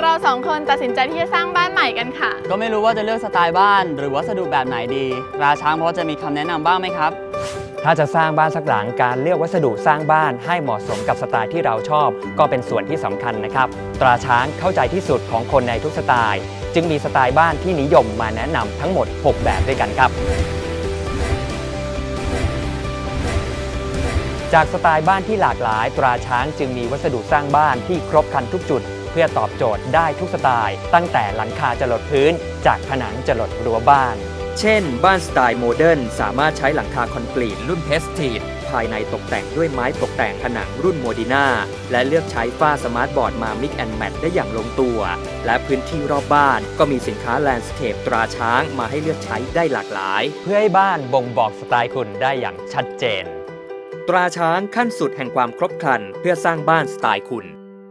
เราสองคนตัดสินใจที่จะสร้างบ้านใหม่กันค่ะ ก็ไม่รู้ว่าจะเลือกสไตล์บ้าน หรือวัสดุแบบไหนดีราช้างพอจะมีคำแนะนำบ้างไหมครับ ถ้าจะสร้างบ้านสักหลังการเลือกวัสดุสร้างบ้านให้เหมาะสมกับสไตล์ที่เราชอบ ก็เป็นส่วนที่สำคัญนะครับ ตราช้างเข้าใจที่สุดของคนในทุกสไตล์ จึงมีสไตล์บ้านที่นิยมมาแนะนำทั้งหมด 6 แบบด้วยกันครับ จากสไตล์บ้านที่หลากหลาย ตราช้างจึงมีวัสดุสร้างบ้านที่ครบครันทุกจุด เพื่อตอบโจทย์ได้ทุกสไตล์ ตั้งแต่หลังคาจรดพื้น จากผนังจรดรั้วบ้าน เช่น บ้านสไตล์โมเดิร์นสามารถใช้หลังคาคอนกรีตรุ่นเพสทีดภายในตกแต่งด้วยไม้ตกแต่งผนังรุ่นโมดิน่าและเลือกใช้ฝ้าสมาร์ทบอร์ดมา Mix and Match ได้อย่างลงตัว และพื้นที่รอบบ้านก็มีสินค้าแลนด์สเคปตราช้างมาให้เลือกใช้ได้หลากหลาย เพื่อให้บ้านบ่งบอกสไตล์คุณได้อย่างชัดเจน ตราช้างขั้นสุดแห่งความครบครันเพื่อสร้างบ้านสไตล์คุณ